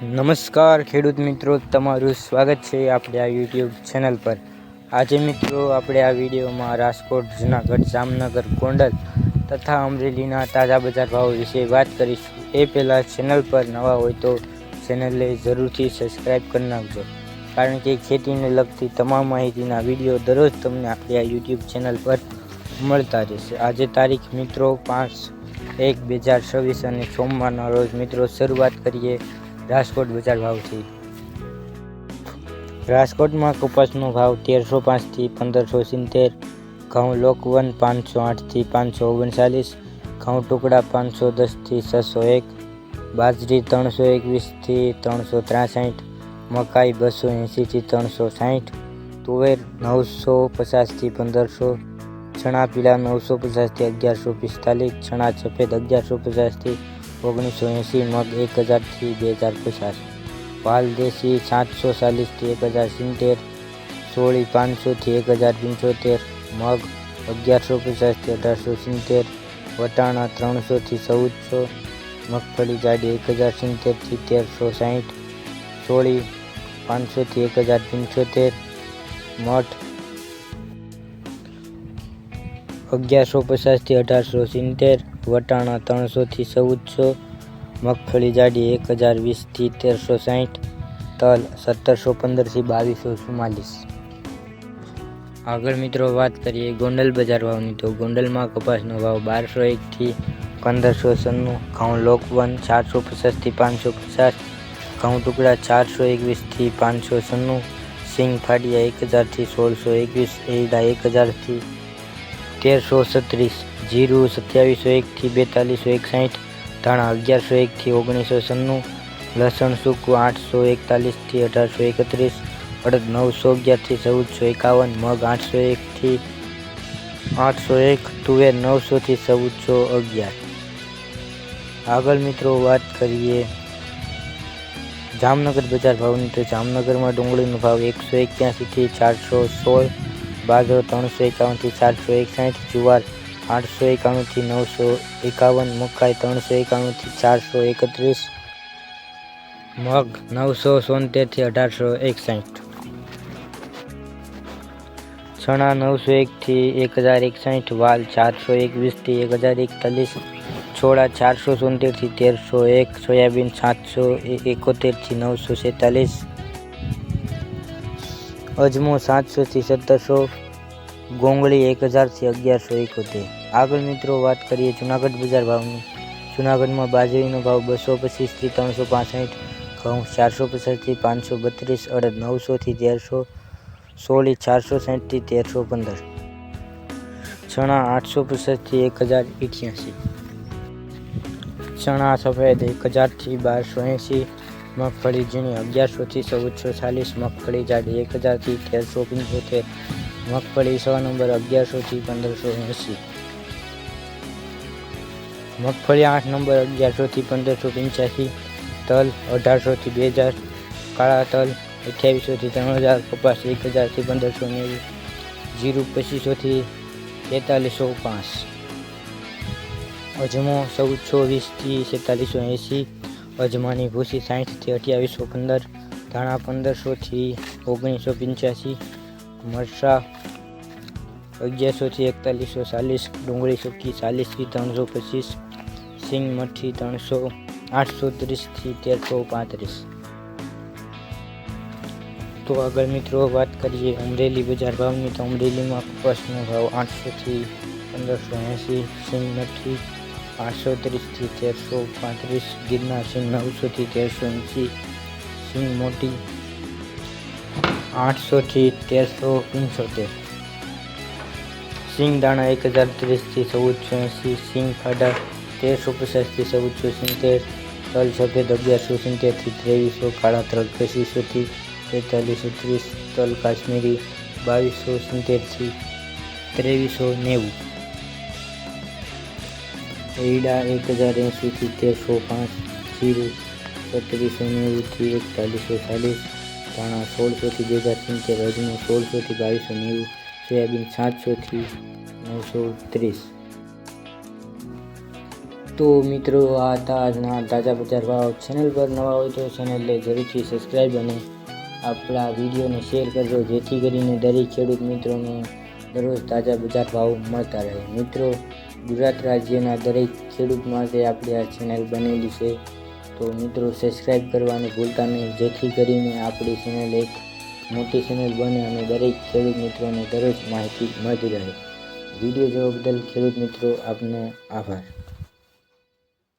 નમસ્કાર, ખેડૂત મિત્રો. તમારું સ્વાગત છે આપણે આ યુટ્યુબ ચેનલ પર. આજે મિત્રો, આપણે આ વિડીયોમાં રાજકોટ, જુનાગઢ, જામનગર, ગોંડલ તથા અમરેલીના તાજા બજાર ભાવ વિશે વાત કરીશું. એ પહેલાં ચેનલ પર નવા હોય તો ચેનલને જરૂરથી સબસ્ક્રાઈબ કરી નાખજો. કારણ કે ખેતીને લગતી તમામ માહિતીના વીડિયો દરરોજ તમને આપણી આ યુટ્યુબ ચેનલ પર મળતા રહેશે. આજે તારીખ મિત્રો પાંચ એક બે હજાર છવ્વીસ અને સોમવારના રોજ મિત્રો શરૂઆત કરીએ રાજકોટ બજાર ભાવથી. રાજકોટમાં કપાસનો ભાવ તેરસો પાંચથી પંદરસો સિત્તેર, ઘઉં લોકવન પાંચસો આઠથી પાંચસો ઓગણચાલીસ, ઘઉં ટુકડા પાંચસો દસથી છસો એક, બાજરી ત્રણસો એકવીસથી ત્રણસો ત્રાસઠ, મકાઈ બસો એંશીથી ત્રણસો સાઠ, તુવેર નવસો પચાસથી પંદરસો, ચણા પીળા નવસો પચાસથી અગિયારસો પિસ્તાલીસ, ચણા સફેદ અગિયારસો પચાસથી ઓગણીસો એંસી મગ એક હજારથી બે હજાર પચાસ. પાલદેશી સાતસો ચાલીસથી એક હજાર સિત્તેર. સોળી પાંચસોથી એક હજાર પંચોતેર. મગ અગિયારસો પચાસથી અઢારસો સિત્તેર. વટાણા ત્રણસોથી ચૌદસો. મગફળી જાડી એક હજાર સિત્તેરથી તેરસો સાહીઠ. સોળી પાંચસોથી એક હજાર પંચોતેર. મઠ અગિયારસો પચાસથી અઢારસો સિત્તેર, વટાણા ત્રણસોથી ચૌદસો, મગફળી જાડી એક હજાર વીસથી તેરસો સાહીઠ, તલ સત્તરસો પંદરથી બાવીસો ચુમ્માલીસ. આગળ મિત્રો વાત કરીએ ગોંડલ બજાર ભાવની તો ગોંડલમાં કપાસનો ભાવ બારસો એકથી પંદરસો સન્નું ઘઉં લોકવન ચારસો પચાસથી પાંચસો પચાસ, ઘઉં ટુકડા ચારસો એકવીસથી પાંચસો સન્નું સિંગ ફાડિયા એક હજારથી સોળસો એકવીસ એરડા એક હજારથી તેરસો છત્રીસ, જીરું સત્યાવીસો એકથી બેતાલીસો એકસાઠ, ધાણા અગિયારસો એકથી ઓગણીસો સન્નું લસણ સૂકું આઠસો એકતાલીસથી અઢારસો એકત્રીસ, અડદ નવસો અગિયારથી ચૌદસો એકાવન, મગ આઠસો એકથી, આઠસો એક, તુવેર નવસોથી ચૌદસો અગિયાર. આગળ મિત્રો વાત કરીએ જામનગર બજાર ભાવની. તો જામનગરમાં ડુંગળીનો ભાવ એકસો એક્યાસીથી ચારસો સોળ બાજરો ત્રણસો એકાવનથી ચારસો એકસાઠ, જુવાર આઠસો એકાણુંથી નવસો એકાવન, મકાઈ ત્રણસો એકાણુંથી ચારસો એકત્રીસ, મગ નવસો સોતેરથી અઢારસો એકસાઠ. ચણા નવસો એકથી એક હજાર એકસાઠ, વાલ ચારસો એકવીસથી એક હજાર એકતાલીસ, છોડા ચારસો સોતેરથી તેરસો એક, સોયાબીન સાતસો એકોતેરથી નવસો છેતાલીસ અજમો સાતસોથી સત્તરસો, ગોંગળી એક હજારથી અગિયારસો એકોતેર. આગળ મિત્રો વાત કરીએ જુનાગઢ બજાર ભાવની. જુનાગઢમાં બાજરીનો ભાવ બસો પચીસથી ત્રણસો પાસઠ, ઘઉં ચારસો પચાસથી પાંચસો બત્રીસ, અડદ નવસોથી તેરસો, સોળી ચારસો સાઠથી તેરસો પંદર. ચણા આઠસો પચાસથી એક હજાર અઠ્યાસી ચણા સફેદ એક હજારથી બારસો એંસી મગફળી ઝીણી અગિયારસોથી ચૌદસો ચાલીસ મગફળી જાડી એક હજારથી તેરસો પંચોતેર, મગફળી સો નંબર અગિયારસોથી પંદરસો એંસી. મગફળી આઠ નંબર અગિયારસોથી પંદરસો પંચ્યાસી, તલ અઢારસોથી બે હજાર, કાળા તલ અઠ્યાવીસોથી ત્રણ હજાર, કપાસ એક હજારથી પંદરસો નેવું, જીરું પચીસોથી તેતાલીસો પાંચ. અજમો ચૌદસો વીસથી સેતાલીસો એંસી અજમાની ભૂસી સાઠથી અઠ્યાવીસો પંદર ધાણા પંદરસોથી ઓગણીસો પંચ્યાસી, મરચાં અગિયારસોથી એકતાલીસો ચાલીસ, ડુંગળી સૂકી ચાલીસથી ત્રણસો પચીસ, સિંગ મઠી ત્રણસો આઠસો ત્રીસથી તેરસો પાંત્રીસ. તો આગળ મિત્રો વાત કરીએ અમરેલી બજાર ભાવની. તો અમરેલીમાં કપાસનો ભાવ આઠસોથી પંદરસો એંસી, સિંગ મઠી આઠસો ત્રીસથી તેરસો પાંત્રીસ ગિરનાર સિંગ નવસોથી તેરસો એંસી સિંગ મોટી આઠસોથી તેરસો પંચોતેર સિંગ દાણા એક હજાર ત્રીસથી ચૌદસો એંસી સિંગ ફાડા તેરસો પચાસથી ચૌદસો સિત્તેર તલ સફેદ અગિયારસો સિત્તેરથી ત્રેવીસો કાળા તલ પચીસોથી તેતાલીસો ત્રીસ તલ કાશ્મીરી બાવીસો સિત્તેરથી ત્રેવીસો નેવું એડા એક હજાર એંશીથી તેરસો પાંચ, જીરું સત્રીસો નેવુંથી એકતાલીસો ચાલીસ, ધાણા સોળસોથી બે હજાર સિત્તેર અજમો સોળસોથી બાવીસો નેવું સોયાબીન સાતસોથી નવસો ત્રીસ. તો મિત્રો, આ હતા આજના તાજા બજાર ભાવ. ચેનલ પર નવા હોય તો ચેનલને જરૂરથી સબસ્ક્રાઈબ અને આપણા વિડીયોને શેર કરજો, જેથી કરીને દરેક ખેડૂત મિત્રોને દરરોજ તાજા બજાર ભાવ મળતા રહે. મિત્રો ગુજરાત રાજ્યના દરેક ખેડૂત માટે આપણી આ ચેનલ બનેલી છે. તો મિત્રો સબસ્ક્રાઈબ કરવાનું ભૂલતા નહીં. જેથી કરીને આપણી ચેનલ એક મોટી ચેનલ બને અને દરેક ખેડૂત મિત્રોને દરરોજ માહિતી મળતી રહે. વીડિયો જોવા બદલ ખેડૂત મિત્રો આપનો આભાર.